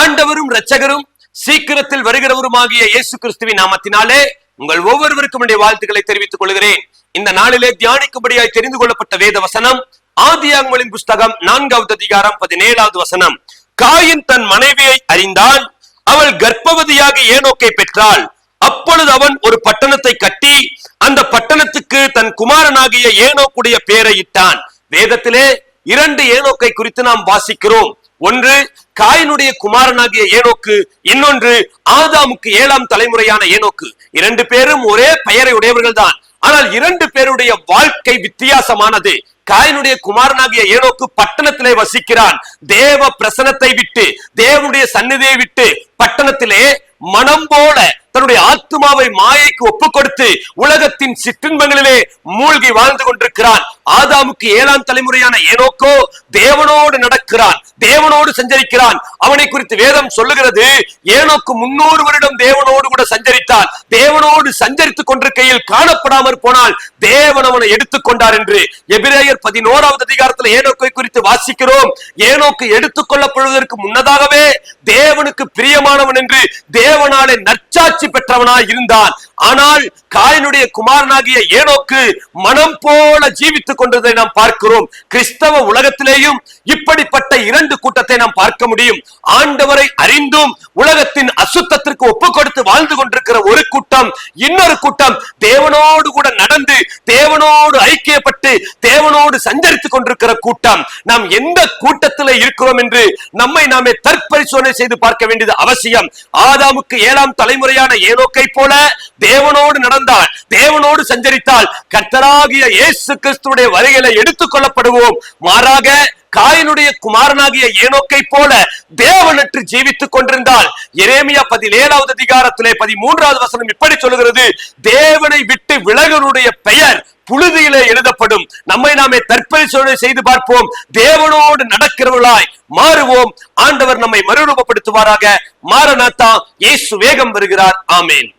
ஆண்டவரும் இரட்சகரும் சீக்கிரத்தில் வருகிறவருமாகிய இயேசு கிறிஸ்துவின் நாமத்தினாலே உங்கள் ஒவ்வொருவருக்கும் என்னுடைய வாழ்த்துக்களை தெரிவித்துக் கொள்கிறேன். இந்த நாளிலே தியானிக்கும்படியாய் தெரிந்து கொள்ளப்பட்ட வேத வசனம் ஆதியாங்களின் புஸ்தகம் நான்காவது அதிகாரம் பதினேழாவது வசனம். காயின் தன் மனைவியை அறிந்தால் அவள் கர்ப்பவதியாக ஏனோக்கை பெற்றாள். அப்பொழுது அவன் ஒரு பட்டணத்தை கட்டி அந்த பட்டணத்துக்கு தன் குமாரனாகிய ஏனோக்குடைய பெயரை இட்டான். வேதத்திலே இரண்டு ஏனோக்கை குறித்து நாம் வாசிக்கிறோம். ஒன்று காயினுடைய குமாரனாகிய ஏனோக்கு இன்னொன்று ஆதாமுக்கு ஏழாம் தலைமுறையான ஏனோக்கு. இரண்டு பேரும் ஒரே பெயரை உடையவர்கள் தான் ஆனால் இரண்டு பேருடைய வாழ்க்கை வித்தியாசமானது. காயினுடைய குமாரனாகிய ஏனோக்கு பட்டணத்திலே வசிக்கிறான். தேவ பிரசனத்தை விட்டு தேவனுடைய சந்நிதியை விட்டு பட்டணத்திலே மனம் போல தன்னுடைய ஆத்மாவை மாயைக்கு ஒப்பு கொடுத்து உலகத்தின் சிற்றின்பங்களிலே மூழ்கி வாழ்ந்து கொண்டிருக்கிறான். ஆதாமுக்கு ஏழாம் தலைமுறையான ஏனோக்கோ தேவனோடு நடக்கிறான். தேவனோடு சஞ்சரிக்கிறான். அவனை குறித்து வேதம் சொல்லுகிறது ஏனோக்கு முன்னூறு வருடம் தேவனோடு கூட சஞ்சரித்தான் தேவனோடு சஞ்சரித்துக் கொண்டிருக்கையில் காணப்படாமற் போனால் தேவன் அவனை எடுத்துக்கொண்டார் என்று. எபிரேயர் பதினோராவது அதிகாரத்தில் ஏனோக்கை குறித்து வாசிக்கிறோம். ஏனோக்கு எடுத்துக் கொள்ளப்படுவதற்கு முன்னதாகவே தேவனுக்கு பிரியமானவன் என்று தேவனாலே நற்சாட்சி பெற்றவனாய் இருந்தான். ஆனால் காயனுடைய குமாரனாகிய ஏனோக்கு மனம் போல ஜீவித்துக் கொண்டதை நாம் பார்க்கிறோம். கிறிஸ்தவ உலகத்திலேயும் இப்படிப்பட்ட இரண்டு கூட்டத்தை நாம் பார்க்க முடியும். ஆண்டவரை அறிந்தும் உலகத்தின் அசுத்தத்திற்கு ஒப்பு கொடுத்து வாழ்ந்து கொண்டிருக்கிற ஒரு கூட்டம் இன்னொரு கூட்டம் தேவனோடு கூட நடந்து தேவனோடு ஐக்கியப்பட்டு தேவனோடு சஞ்சரித்துக் கொண்டிருக்கிற கூட்டம். நாம் எந்த கூட்டத்தில் இருக்கிறோம் என்று நம்மை நாமே தற்பரிசோதனை செய்து பார்க்க வேண்டியது அவசியம். ஆதாமுக்கு ஏழாம் தலைமுறையான ஏனோக்கை போல தேவனோடு நடந்தால் தேவனோடு சஞ்சரித்தால் கர்த்தராகிய இயேசு கிறிஸ்துடைய வருகையில எடுத்துக் கொள்ளப்படுவோம். மாறாக காயனுடைய குமாரனாகிய ஏனோக்கை போல தேவனற்று ஜீவித்துக் கொண்டிருந்தால் எரேமியா பதினேழாவது அதிகாரத்திலே பதிமூன்றாவது வசனம் இப்படி சொல்லுகிறது தேவனை விட்டு விலகனுடைய பெயர் புழுதியிலே எழுதப்படும். நம்மை நாமே தற்பரிசோதனை செய்து பார்ப்போம். தேவனோடு நடக்கிறவர்களாய் மாறுவோம். ஆண்டவர் நம்மை மறுரூபப்படுத்துவாராக. மாரநாத்தா இயேசு வேகம் வருகிறார். ஆமேன்.